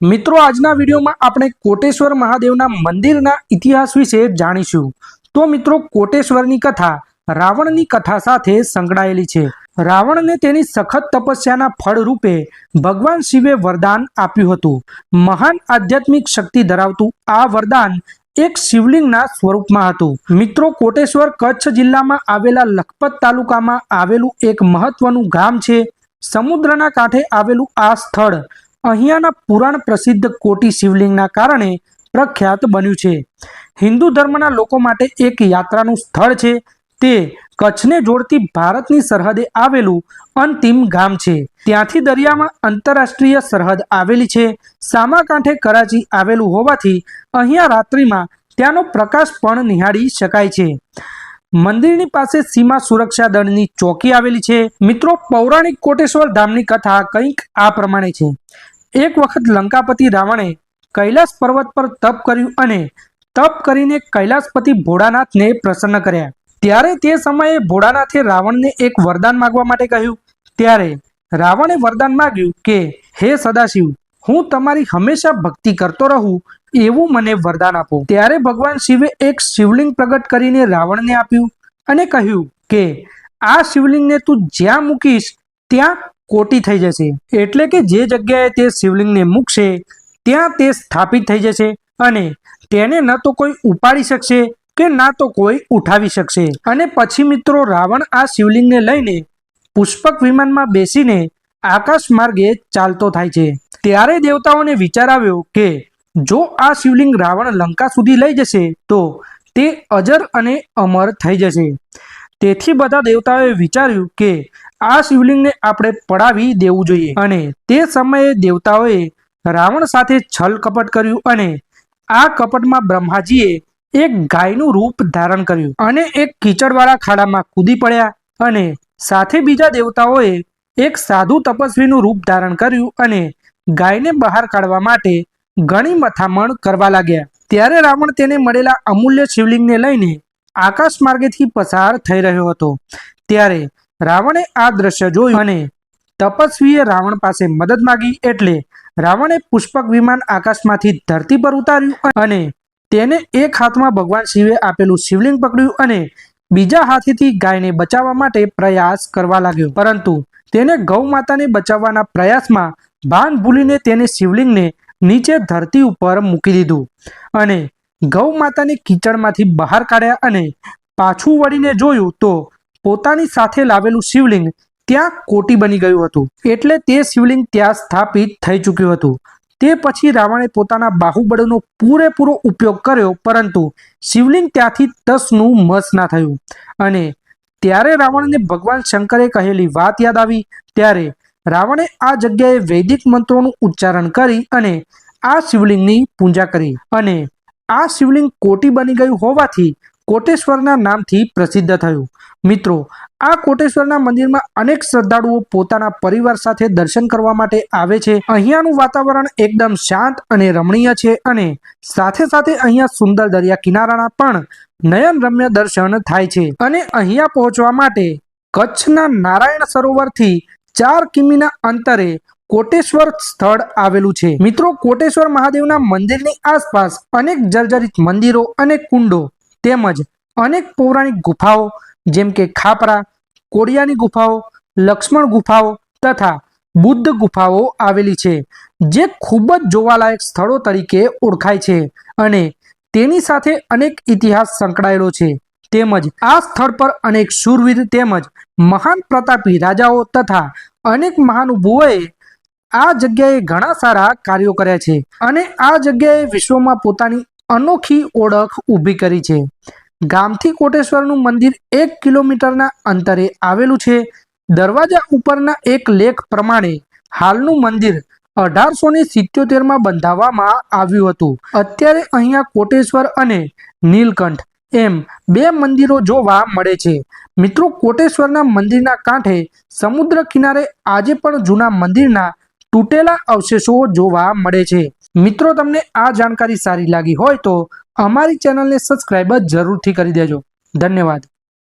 મિત્રો, આજના વિડીયોમાં આપણે કોટેશ્વર મહાદેવના મંદિરના ઇતિહાસ વિશે જાણીશું. તો મિત્રો, કોટેશ્વરની કથા રાવણની કથા સાથે સંકળાયેલી છે. રાવણને તેની સખત તપસ્યાના ફળ રૂપે ભગવાન શિવે વરદાન આપ્યું હતું. મહાન આધ્યાત્મિક શક્તિ ધરાવતું આ વરદાન એક શિવલિંગના સ્વરૂપમાં હતું. મિત્રો, કોટેશ્વર કચ્છ જિલ્લામાં આવેલા લખપત તાલુકામાં આવેલું એક મહત્વનું ગામ છે. સમુદ્રના કાંઠે આવેલું આ સ્થળ અહીંયાના પુરાણ પ્રસિદ્ધ કોટી શિવલિંગના કારણે પ્રખ્યાત બન્યું છે. હિન્દુ ધર્મના લોકો માટે એક યાત્રાનું સ્થળ છે. તે કચ્છને જોડતી ભારતની સરહદે આવેલું અંતિમ ગામ છે. ત્યાંથી દરિયામાં આંતરરાષ્ટ્રીય સરહદ આવેલી છે. સામા કાંઠે કરાચી આવેલું હોવાથી અહીંયા રાત્રિમાં ત્યાંનો પ્રકાશ પણ નિહાળી શકાય છે. મંદિરની પાસે સીમા સુરક્ષા દળની ચોકી આવેલી છે. મિત્રો, પૌરાણિક કોટેશ્વર ધામની કથા કંઈક આ પ્રમાણે છે. એક વખત લંકાપતિ રાવણે કૈલાસ પર્વત પર તપ કર્યું અને તપ કરીને કૈલાસપતિ ભોળાનાથને પ્રસન્ન કર્યા. ત્યારે તે સમયે ભોળાનાથે રાવણને એક વરદાન માગવા માટે કહ્યું. ત્યારે રાવણે વરદાન માગ્યું કે, હે સદાશિવ, હું તમારી હંમેશા ભક્તિ કરતો રહું, એવું મને વરદાન આપો. ત્યારે ભગવાન શિવે એક શિવલિંગ પ્રગટ કરીને રાવણને આપ્યું અને કહ્યું કે, આ શિવલિંગને તું જ્યાં મૂકીશ, ત્યાં કોટી થઈ જશે. એટલે કે જે જગ્યાએ તે શિવલિંગને મૂકશે, ત્યાં તે સ્થાપિત થઈ જશે અને તેને ન તો કોઈ ઉપાડી શકશે કે ના તો કોઈ ઉઠાવી શકશે. અને પછી મિત્રો રાવણ આ શિવલિંગને લઈને પુષ્પક વિમાનમાં બેસીને આકાશ માર્ગે ચાલતો થાય છે. ત્યારે દેવતાઓને વિચાર આવ્યો કે જો આ શિવલિંગ રાવણ લંકા સુધી લઈ જશે, તો તે અજર અને અમર થઈ જશે. તેથી બધા દેવતાઓએ વિચાર્યું કે આ શિવલિંગને આપણે પડાવી દેવું જોઈએ. અને તે સમયે દેવતાઓએ રાવણ સાથે છલ કપટ કર્યું અને આ કપટમાં બ્રહ્માજીએ એક ગાયનું રૂપ ધારણ કર્યું અને એક કીચડવાળા ખાડામાં કૂદી પડ્યા અને સાથે બીજા દેવતાઓએ એક સાધુ તપસ્વીનું રૂપ ધારણ કર્યું અને ગાયને બહાર કાઢવા માટે ઘણી મથામણ કરવા લાગ્યા. ત્યારે રાવણ તેને મળેલા અમૂલ્ય શિવલિંગને લઈને આકાશ માર્ગેથી પસાર થઈ રહ્યો હતો. ત્યારે રાવણે આ દ્રશ્ય જોયું અને તપસ્વીએ રાવણ પાસે મદદ માગી એટલે રાવણે પુષ્પક વિમાન આકાશમાંથી ધરતી પર ઉતાર્યું અને તેને એક હાથમાં ભગવાન શિવે આપેલું શિવલિંગ પકડ્યું અને બીજા હાથેથી ગાયને બચાવવા માટે પ્રયાસ કરવા લાગ્યો. પરંતુ તેને ગૌ માતાને બચાવવાના પ્રયાસમાં ભાન ભૂલીને તેને શિવલિંગને નીચે ધરતી ઉપર મૂકી દીધું અને ગૌ માતાને કીચડમાંથી બહાર કાઢ્યા અને પાછું વળીને જોયું તો પોતાની સાથે લાવેલું શિવલિંગ ત્યાં કોટી બની ગયું હતું. એટલે તે શિવલિંગ ત્યાં સ્થાપિત થઈ ચૂક્યું હતું. તે પછી રાવણે પોતાના બાહુબળનો પૂરેપૂરો ઉપયોગ કર્યો, પરંતુ શિવલિંગ ત્યાંથી તસનું મસ ના થયું. અને ત્યારે રાવણને ભગવાન શંકરે કહેલી વાત યાદ આવી, ત્યારે રાવણે આ જગ્યાએ વૈદિક મંત્રોનું ઉચ્ચારણ કરી અને આ શિવલિંગની પૂજા કરી. અને આ શિવલિંગ કોટી બની ગયું હોવાથી કોટેશ્વરના નામથી પ્રસિદ્ધ થયું. મિત્રો, આ કોટેશ્વરના મંદિરમાં અનેક શ્રદ્ધાળુઓ પોતાના પરિવાર સાથે દર્શન કરવા માટે આવે છે. અહીંયાનું વાતાવરણ એકદમ શાંત અને રમણીય છે અને સાથે સાથે અહીંયા સુંદર દરિયા કિનારાના પણ નયન રમ્ય દર્શન થાય છે. અને અહીંયા પહોંચવા માટે કચ્છના નારાયણ સરોવરથી ચાર કિમીના અંતરે કોટેશ્વર સ્થળ આવેલું છે. મિત્રો, કોટેશ્વર મહાદેવના મંદિરની આસપાસ અનેક જર્જરિત મંદિરો અને કુંડો તેમજ અનેક પૌરાણિક ગુફાઓ, જેમ કે ખાપરા, કોડિયાની ગુફાઓ, લક્ષ્મણ ગુફાઓ તથા બુદ્ધ ગુફાઓ આવેલી છે, જે ખૂબ જ જોવાલાયક સ્થળો તરીકે ઓળખાય છે અને તેની સાથે અનેક ઇતિહાસ સંકળાયેલો છે. તેમજ આ સ્થળ પર અનેક શૂરવીર તેમજ મહાન પ્રતાપી રાજાઓ તથા અનેક મહાનુભવોએ આ જગ્યાએ ઘણા સારા કાર્યો કર્યા છે અને આ જગ્યાએ વિશ્વમાં પોતાની અનોખી ઓળખ ઊભી કરી છે. ગામથી કોટેશ્વરનું મંદિર એક કિલોમીટરના અંતરે આવેલું છે. દરવાજા ઉપરના એક લેખ પ્રમાણે હાલનું મંદિર અઢારસો ને સિત્યોતેરમાં બંધાવવામાં આવ્યું હતું. અત્યારે અહીંયા કોટેશ્વર અને નીલકંઠ એમ બે મંદિરો જોવા મળે છે. મિત્રો, કોટેશ્વરના મંદિરના કાંઠે સમુદ્ર કિનારે આજે પણ જૂના મંદિરના તૂટેલા અવશેષો જોવા મળે છે. મિત્રો, તમને આ જાણકારી સારી લાગી હોય તો અમારી ચેનલને સબસ્ક્રાઈબ જરૂરથી કરી દેજો. ધન્યવાદ.